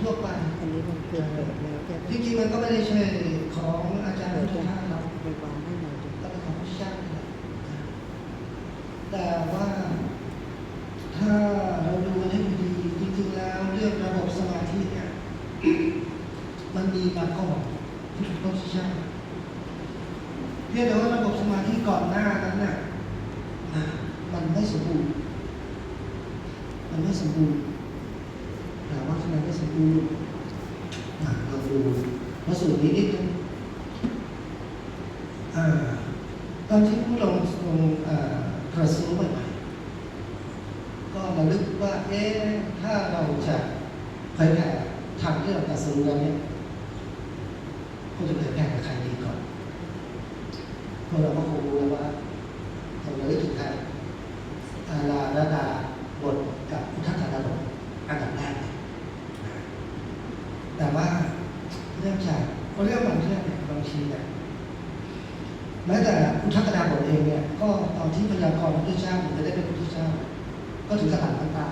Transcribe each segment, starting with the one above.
ทั่วไป อันนี้มันเกินเปิดแล้วแกจริงๆมันก็ไม่ได้ใช่ของอาจารย์เปิพุดทธจะทาสหรอกไปวางให้หน่อยดิก็เป็นของพระเจ้านี่แหละแต่ว่าถ้าเราดูกันให้ดีจริงๆแล้วเรื่องระบบสมาธิเนี่ยมันมีมาก่อนพุทธเจ้าเพียงแต่ว่าระบบสมาธิก่อนหน้านั้นน่ะอะมันไม่สมบูรณ์มันไม่สมบูรณ์ถามว่า คู่เราดูพระสูตรนี้นิดนึงอ่าตอนที่ผู้ลงลงอ่ากระสูใหม่ๆก็มาลึกว่า เอ๊ะถ้าเราจะเผยแผ่ทำที่เรากระสูแล้วเนี่ยควรจะเผยแผ่กับใครดีก่อนพวกเราก็คงรู้แล้วว่าเราจะลึกถึงใครอาลาระดาบทกับพุทธธาดาบทอันดับแรกเลยนะแต่ว่าเรื่องจากเรื่องบางเรื่องเนี่ยบาง ทีเนี่ยแม้แต่อุทกดาบทเองเนี่ย ก็ตอนที่พยากรณ์พระพุทธเจ้าถึงจะได้เป็นพระพุทธเจ้า ก็ถึงกระตันน้ำตา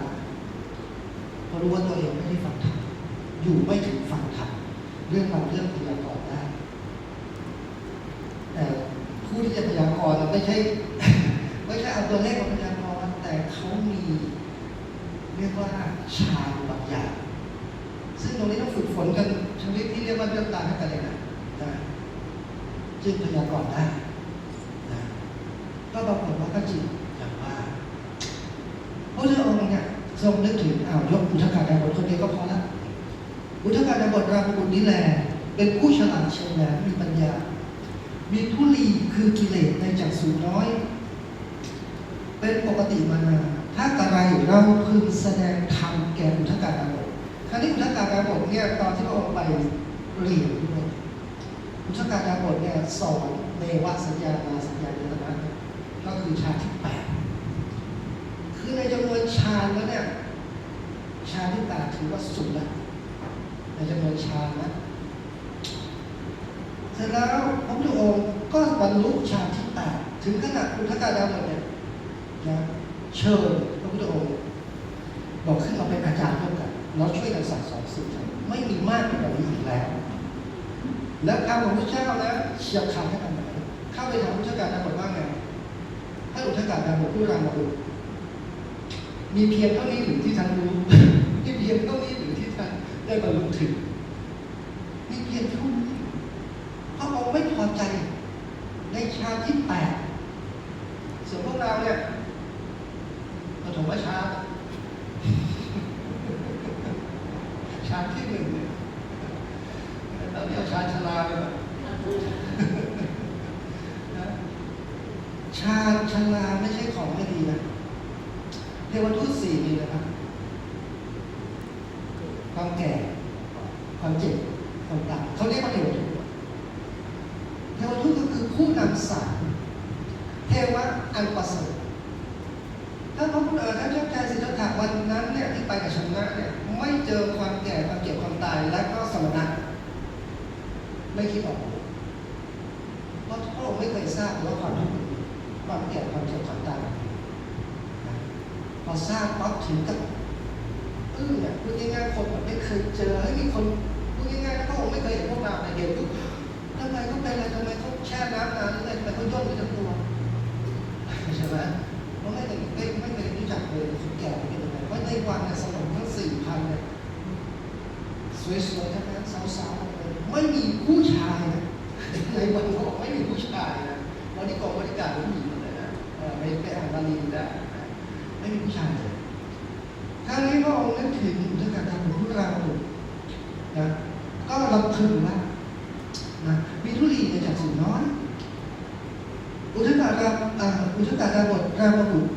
เพราะรู้ว่าตัวเองไม่ได้ฟังธรรมอยู่ไม่ถึงฟังธรรมเรื่องบางเรื่องพยากรณ์ได้แต่ผู้ที่จะพยากรณ์เราไม่ใช่ไม่ใช่เอาตัวเลขมาพยากรณ์แต่เขามีเรียกว่าฌาบางอย่างซึ่งตรงนี้ต้องฝึกฝนกันชนิดที่เรียกว่าเรื่องตาให้กันเลยนะนะ จึงพยากรณ์ได้นะก็ปรากฏว่าก็จริงอย่างว่าพระพุทธองค์เนี่ยทรงนึกถึงอ้าวยกอุทกาดาบทคนเดียวก็พอละอุทกาดาบทรามบุตรนี้แหละเป็นผู้ฉลาดเฉลียวมีปัญญา มีทุลีคือกิเลสในจักสูน้อย เป็นปกติมานานถ้ากระไรเราพึงแสดงธรรมแก่อุทกาดาบทคราวนี้อุทกาดาบทเนี่ยตอนที่พระองค์ไปเรียนด้วย พุทธกาลาบทเนี่ยสอนเนวสัญญานาสัญญาเจตนะก็คือฌานที่แปดคือในจำนวนฌานแล้วเนี่ยฌานที่แปดถือว่าสุดแล้วในจำนวนฌานนะเสร็จแล้วพระพุทธองค์ก็บรรลุฌานที่แปดถึงขนาดพุทธกาลาบทเนี่ยนะเชิญพระพุทธองค์บอกขึ้นมาเป็นอาจารย์ร่วมกันแล้วช่วยกันสั่งสอนสื่อไม่มีมากไปกว่านี้อีกแล้ว แล้วคำของพระเจ้านะเฉียบขาดขนาดไหนเข้าไปถามพุทธการดาบทว่าไงถ้อุทการดาบทผู้รามบุตรมีเพียงเท่านี้หรือที่ท่านรู้มีเพียงเท่านี้หรือที่ท่านได้บรรลุถึงมีเพียงเท่านี้พระองค์ไม่พอใจ ในชาติที่แปดส่วนพวกเราเนี่ยปฐมชาติ ชาติที่หนึ่งเนี่ย เราเรียกชาญชลาเลยนะชาญชลาไม่ใช่ของไม่ดีนะเทวทูต สี่มีนะครับ ความแก่ ความเจ็บ ความตายเขาเรียกว่าเทวทูตเทวทูตก็คือผู้นำสารเทวะอันประเสริฐถ้าพระพุทธเออท่านเจ้าชายสิทธัตถะวันนั้นเนี่ยที่ไปกับชนะเนี่ยไม่เจอความแก่ความเจ็บความตายและก็สมณะไม่คิดออกเพราะพระองค์ไม่เคยทราบว่าความทุกข์ความแก่ความเจ็บความตาย พอทราบปั๊บถึงกับอึ้งเนี่ยพูดง่ายๆคนแบบไม่เคยเจอให้มีคนพูดง่ายๆพระองค์ไม่เคยเห็นพวกเราในเดียวปุ๊บทำไมเขาเป็นอะไรทำไมเขาแช่น้ำนานหรือไงทำไมเขาย่นไปทั้งตัวใช่ไหมเพราะไม่เคยไม่ไม่เคยรู้จักเลยคนแก่เป็นยังไงเพราะในวันเนี่ยสมองทั้งสี่พันเนี่ยสวยๆทั้งนั้นสาวๆเลยไม่มีผู้ชายในวันบอกไม่มีผู้ชายนะวันนี้กองบริการผู้หญิงหมดเลยนะเออไปไปอ่านบาลีดูได้นะไม่มีผู้ชายเลยครั้งนี้พระองค์นึกถึงอุทกาดาบทผู้ราบุตรนะ ก็ลำพึงว่านะมีธุลีในจากสูงน้อยอุทกาดาอ่าอุทกาดาบทรามบุตร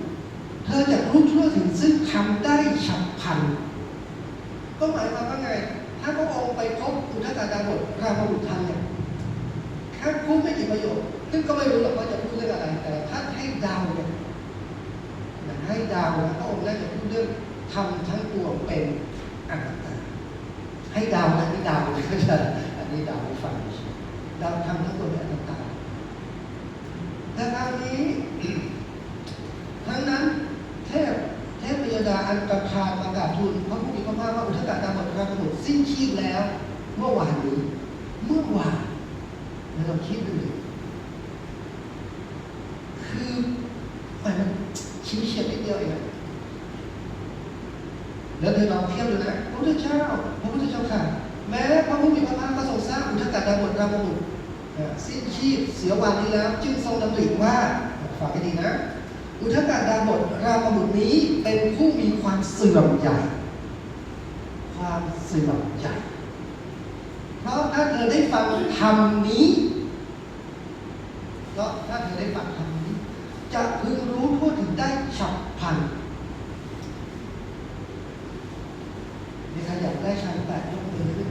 เธอจะรู้ทั่วถึงซึ่งทำได้ฉับพลันก็หมายความว่าไง ถ้าพระองค์ไปพบอุทกาดาบทรามบุตรทันเนี่ยแค่พูดไม่กี่ประโยคซึ่งก็ไม่รู้หรอกว่าจะพูดเรื่องอะไร แต่ถ้าให้ดาวเนี่ยให้ดาวนะพระองค์น่าจะพูดเรื่องทำทั้งปวงเป็นอัต ให้ดาวนะนี่ดาวก็จะอันนี้ดาวให้ฟังดาวทำทั้งปวนี้ต่าแต่คราวนี้ทั้งนั้นเทพเทพยดาอันประทานประกาศทูลพระผู้มีพระภาคว่าอุทกาตามบทพระกำหนดสิ้นชีพแล้ว เมื่อวานนี้เมื่อวานแล้วเราคิดดูดิคือมันชิวเฉียดนิดเดียวเองอะแล้วเธอลองเทียบดูนะพระพุทธเจ้าพระพุทธเจ้าค่ะ แม้พระผู้มีพระภาคก็ทรงสร้างอุทกาตามบทรามบุตรสิ้นชีพเสียวันนี้แล้ว จึงทรงดำริว่าฟังให้ดีนะ อุทกาดาบทรามบุตรนี้เป็นผู้มีความเสื่อมใหญ่ ความเสื่อมใหญ่ เพราะถ้าเธอได้ฟังธรรมนี้เพราะถ้าเธอได้ฟังธรรมนี้ จะพึงรู้ทั่วถึงได้ฉับพลันมีใครอยากได้ชั้นแปดยกมือขึ้น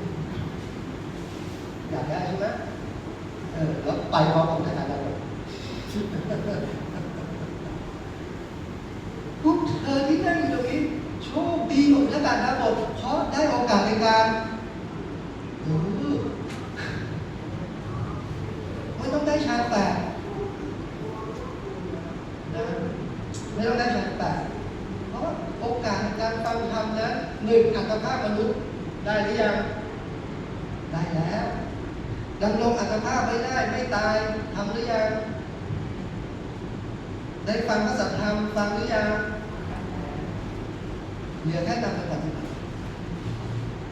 อยากได้ใช่ไหมเออแล้วไปพร้อมกับอุทกาดาบทพวกเธอที่นั่งอยู่ตรงนี้โชคดีของนักการระบบเพราะได้โอกาสในการเออไม่ต้องได้ชาแปดนะไม่ต้องได้ชาแปดเพราะว่าโอกาสในการฟังธรรมนั้นหนึ่งอัตภาพมนุษย์ได้หรือยัง ได้แล้ว ดำรงอัตภาพไม่ได้ไม่ตายทำหรือยัง ได้ฟังพระสัทธรรมฟังหรือยังเหลือแค่นำไปปฏิบัติ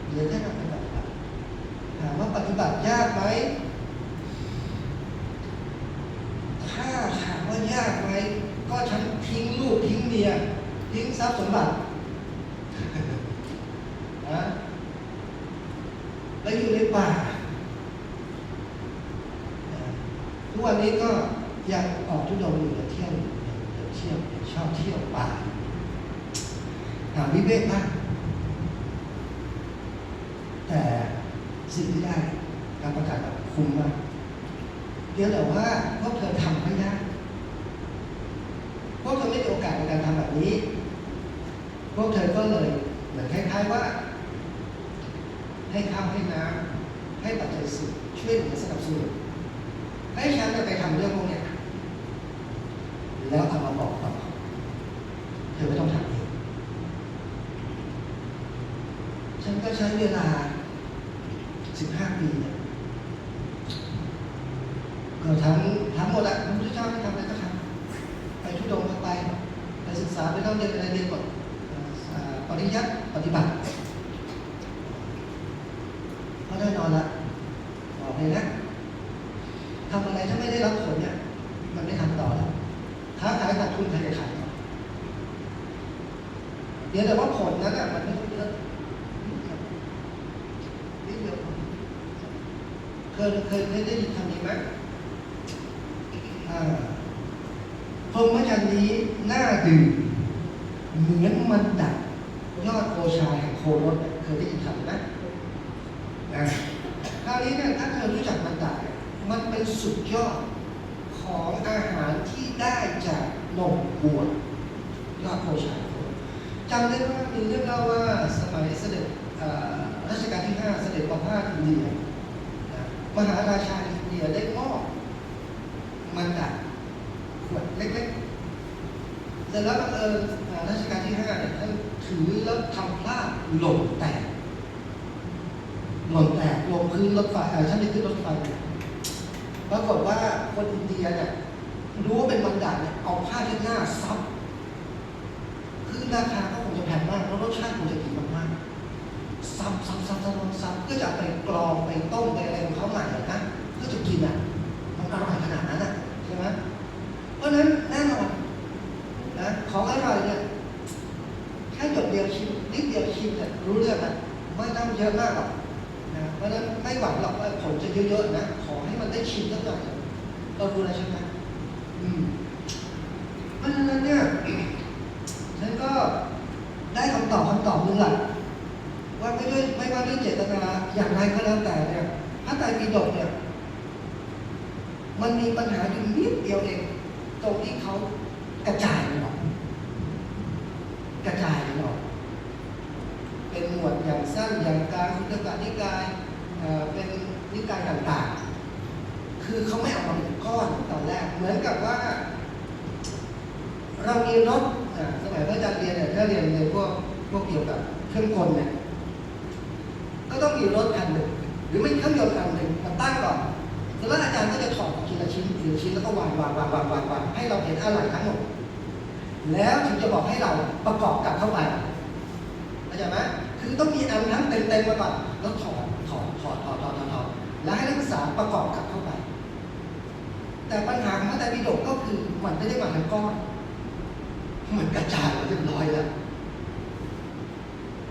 เหลือแค่นำไปปฏิบัติถามว่าปฏิบัติยากไหมถ้าถามว่ายากไหมก็ฉันทิ้งลูกทิ้งเมียทิ้งทรัพย์สมบัตินะแล้วอยู่ในป่า ทุกวันนี้ก็ยังออกทุดงอยู่เที่ยวอยู่เที่ยวชอบเที่ยวป่าหาวิเวกบ้างแต่สิ่งที่ได้การประกาศแบบคุ้มมากเพียงแต่ว่าพวกเธอทำไม่ได้พวกเธอไม่มีโอกาสในการทำแบบนี้ พวกเธอก็เลยเหมือนคล้ายๆว่า ให้ข้าวให้น้ำให้ปัจจัยสี่ช่วยเหลือสนับสนุน ให้ฉันจะไปทำเรื่องพวกเนี้ยแล้วเอามาบอกต่อเธอไม่ต้องทำเองฉันก็ใช้เวลา15ปีเนี่ยก็ทั้งทั้งหมดอะพระพุทธเจ้าให้ทำอะไรก็ทำไปทุดงก็ไปไปศึกษาไปเล่าเรียนอะไรเรียนหมดเอ่อปริยัติปฏิบัติก็แน่นอนละบอกเลยนะ ไม่ได้รับผลเนี่ยมันไม่ทำต่อแล้วค้าขายขาดทุนใครจะขายเดี๋ยวแต่ว่าผลนั้นอะมันไม่เยอะนิดเดียวเคยเคยเคยได้ยินคำนี้ไหมพรหมจรรย์นี้น่าดื่มเหมือนมันดับยอดโคชายแห่งโครสเคยได้ยินคำไหมนะคราวนี้เนี่ยถ้าเธอรู้จักมันด้เนี่ย มันเป็นสุดยอดของอาหารที่ได้จากนมวัวยอดโภชนาการจำได้ว่ามีเรื่องเล่าว่าสมัยเสด็จรัชกาลที่ 5 เสด็จประพาสอินเดียมหาราชาอินเดียได้มอบมันดัดขวดเล็กๆเสร็จแล้วบังเอิญอ่ารัชกาลที่5เนี่ยท่านถือแล้วทำพลาดหล่นแตกหล่นแตกลงพื้นรถไฟเอ่อฉันไปขึ้นรถไฟ ปรากฏว่าคนอินเดียเนี่ยรู้ว่าเป็นบันดาลเนี่ยเอาผ้าเช็ดหน้าซับคือราคาก็คงจะแพงมากแล้วรสชาติคงจะดีมากๆซับซับซับซับซับเพื่อจะไปกรองไปต้มไปอะไรของเขาใหม่อะนะเพื่อจะกินอะมันอร่อยขนาดนั้นอะใช่ไหมเพราะฉะนั้นแน่นอนนะของอร่อยเนี่ยแค่หยดเดียวชิมนิดเดียวชิมเนี่ยรู้เรื่องนะไม่ต้องเยอะมากหรอก นะเพราะฉะนั้นไม่หวังหรอกว่าผลจะเยอะๆนะ ขอให้มันได้ชิมสักหน่อยเรารู้แล้วใช่ไหมอืมเพราะฉะนั้นเนี่ยฉันก็ได้คำตอบคำตอบหนึงแหละว่าไม่ด้วยไม่ว่าด้วยเจตนาอย่างไรก็แล้วแต่เนี่ยพระไตรปิฎกเนี่ย มันมีปัญหาอยู่นิดเดียวเอง ตรงที่เขากระจายมันออกกระจายมันออก เป็นหมวดอย่างสั้ นอย่างกลางคุตกะนิกายเอ่อเป็นนิกายต่างๆ คือเขาไม่เอามาเป็นก้อนตอนแรก เหมือนกับว่า เรามีรถสมัยพระอาจารย์เรียนเนี่ยถ้าเรียนในพวกพวกเกี่ยวกับเครื่องกลเนี่ยก็ต้องมีรถคันหนึ่งหรือไม่เครื่องยนต์คันหนึ่งมาตั้งก่อนแล้วอาจารย์ก็จะถอดทีละชิ้นทีละชิ้นแล้วก็วางวางวางวางวางวางให้เราเห็นอะไรทั้งหมดแล้วถึงจะบอกให้เราประกอบกลับเข้าไปเข้าใจไหม คือต้องมีอันทั้งเต็มๆมาก่อนแล้วถอดถอดถอดถอดถอดถอดถอดแล้วให้นักศึกษาประกอบกลับเข้าไป แต่ปัญหาของพระไตรปิฎกก็คือมันไม่ได้มาทั้งก้อนเหมือนกระจายมาเรียบร้อยแล้ว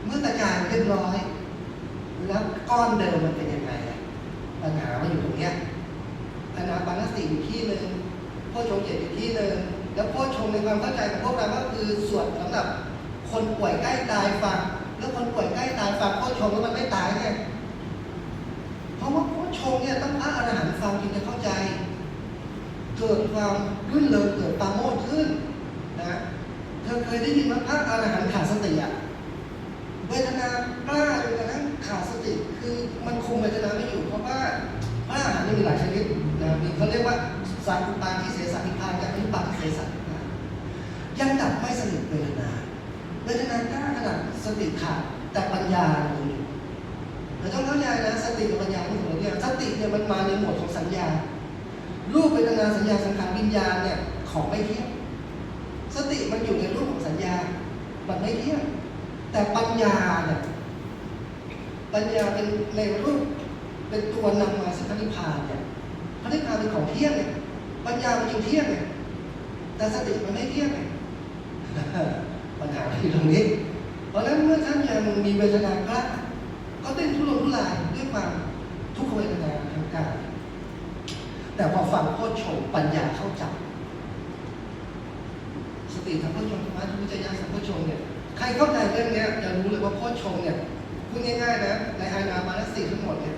เมื่อกระจายเรียบร้อย แล้วก้อนเดิมมันเป็นยังไงปัญหามันอยู่ตรงเนี้ยอนาปานสติอยู่ที่หนึ่งโพชงเจ็ดอยู่ที่หนึ่งแล้วโพชงในความเข้าใจของพวกเราก็คือส่วนสำหรับคนป่วยใกล้ตายฟัง แล้วคนป่วยใกล้ตายฟังโพชงแล้วมันไม่ตายไงเพราะว่าโพชงเนี่ยต้องพระอรหันต์ฟังจึงจะเข้าใจ เกิดความรื่นเริงเกิดปราโมทย์ขึ้นนะเธอเคยได้ยินว่าพระอรหันต์ขาดสติอะเวทนากล้าจนกระทั่งขาดสติคือมันคุมเวทนาไม่อยู่เพราะว่าพระอรหันต์นี่มีหลายชนิดนะมีเขาเรียกว่าสังปาที่เสสนิพพานกับอนุปาทิเสสนิพพานยังดับไม่สนิทเวทนา เวทนากล้าขนาดสติขาดแต่ปัญญายังอยู่เราต้องเข้าใจนะสติกับปัญญาไม่เหมือนกันสติเนี่ยมันมาในหมวดของสัญญา รูปเวทนาสัญญาสังขารวิญญาณเนี่ยของไม่เที่ยงสติมันอยู่ในรูปของสัญญา มันไม่เที่ยงแต่ปัญญาเนี่ยปัญญาเป็นในรูปเป็นตัวนำมาสู่พรนิพพานเนี่ยพระนิพพานเป็นของเที่ยงเนี่ยปัญญามันจึงเที่ยงเนี่ยแต่สติมันไม่เที่ยงเนี่ย ปัญหาที่ตรงนี้ เพราะฉะนั้นเมื่อท่านยังมีเวทนากล้าก็เต้นทุรนทุรายด้วยความทุกขเวทนาทางกายแต่พอฟังโคชฌงปัญญาเข้าใจสติสัมโพชงธรรมะทุวิจยะสัมโพชงเนี่ยใครเข้าใจเรื่องนี้ยจะรู้เลยว่าโคชงเนี่ยพูดง่ายๆนะในอานาปานสติทั้งหมดเนี่ย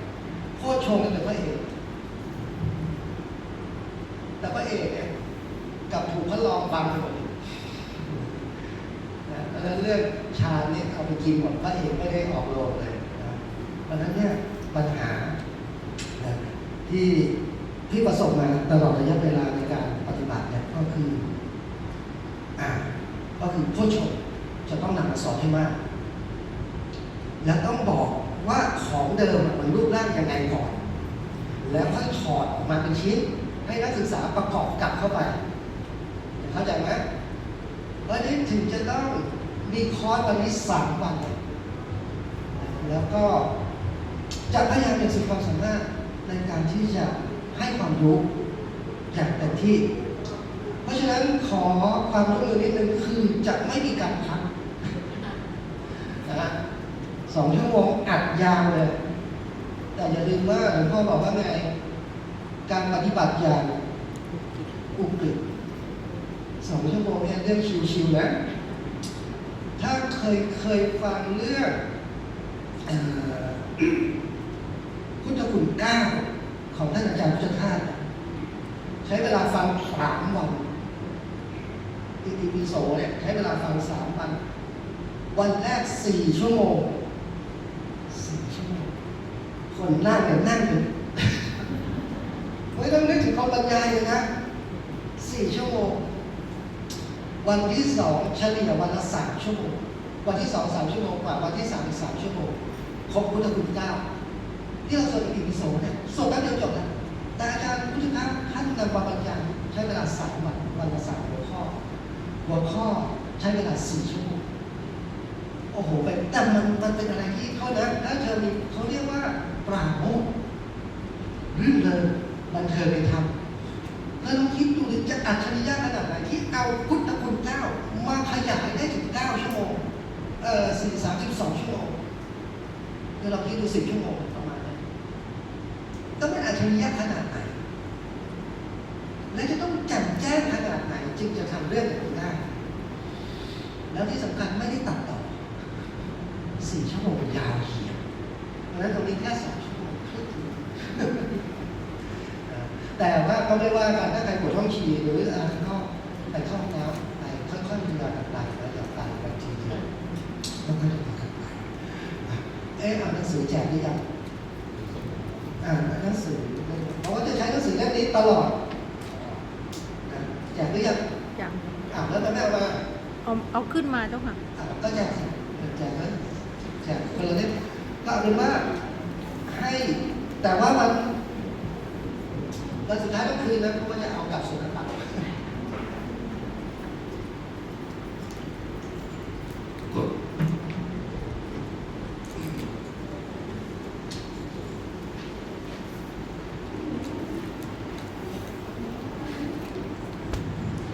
โคชงเนี่ยเป็นพระเอกแต่พระเอกเนี่ยกับถูกพระรองบังหมด นั้นเรื่องฌาเนี่ยเอาไปกินหมดพระเอกไม่ได้ออกโรงเลยนะเพราะฉะนั้นเนี่ยปัญหานะที่ที่ประสบมาตลอดระยะเวลาในการปฏิบัติเนี่ยก็คืออ่าก็คือโพชฌงจะต้องนำมาสอนให้มาก และต้องบอกว่าของเดิมมันรูปร่างยังไงก่อน แล้วค่อยถอดออกมาเป็นชิ้น ให้นักศึกษาประกอบกลับเข้าไป เข้าใจไหมเพราะนี้ถึงจะต้อง มีคอร์สวันนี้สามวัน แล้วก็จะพยายามอย่างสุดความสามารถในการที่จะให้ความรู้อย่างเต็มที่ เพราะฉะนั้นขอความร่วมมือนิดนึงคือจะไม่มีการพักนะฮะสองชั่วโมงอัดยาวเลย แต่อย่าลืมว่าหลวงพ่อบอกว่าไง การปฏิบัติอย่างอุกฤษสองชั่วโมงเนี่ยเรื่องชิวๆนะถ้าเค ยเคยฟังเรื่องพุทธคุณเก้าของท่านอาจารย์พุทธทาสใช้เวลาฟังสามวันอิติปิโสเนี่ยใช้เวลาฟังสามวัน วันแรกสี่ชั่วโมงสี่ชั่วโมงคนนั่งเนี่ยนั่งอยู่ไม่ต้องนึกถึงความบรรยายเลยนะสี่ชั่วโมง วันที่สองเฉลี่ยวันละสามชั่วโมง วันที่สองสามชั่วโมงกว่าวันที่สามอีกสามชั่วโมงครบพุทธคุณเก้าที่เราสวดอิติปิโสเนี่ยสวดแป๊บเดียวจบแล้วแต่อาจารย์พุทธทาสท่านนำมาบรรยายใช้เวลาสามวันวันละสามหัวข้อ หัวข้อใช้เวลาสี่ชั่วโมงโอ้โหเป็นแต่มันมันเป็นอะไรที่เขานะถ้าเธอมีเขาเรียกว่าปราโมทรื่นเริงบันเทิงในธรรมเธอลองคิดดูดิจะอัจฉริยะขนาดไหนที่เอาพุทธคุณเก้ามาขยายได้ถึงเก้าชั่วโมง อ่อสี่สามสิบสองชั่วโมงเดี๋ยวเราคิดดูสิบชั่วโมงประมาณนั้นต้องเป็นอัจฉริยะขนาดไหน และจะต้องแจ่มแจ้งขนาดไหนจึงจะทำเรื่องอย่างนี้ได้ แล้วที่สำคัญไม่ได้ตัดต่อสี่ชั่วโมงยาวเหียเพราะฉะนั้นตรงนี้แค่สองชั่วโมงครึ่งแต่ว่าก็ไม่ว่ากันถ้าใครปวดท้องฉี่หรืออะไรก็ไปเข้าห้อง ค่อยๆกันไปเอ๊ะอ่านหนังสือแจกหรือยังอ่านหนังสือเพราะว่าจะใช้หนังสือเล่มนี้ตลอดนะแจกหรือยังจังอ่านแล้วแม่เอามาเอาเอาขึ้นมาเจ้าค่ะอ่านก็แจกสิแจกนะแจกคนละเล่มก็เอาเป็นว่าให้แต่ว่ามันวันสุดท้ายก็คือนะเพราะว่าจะเอากลับสุน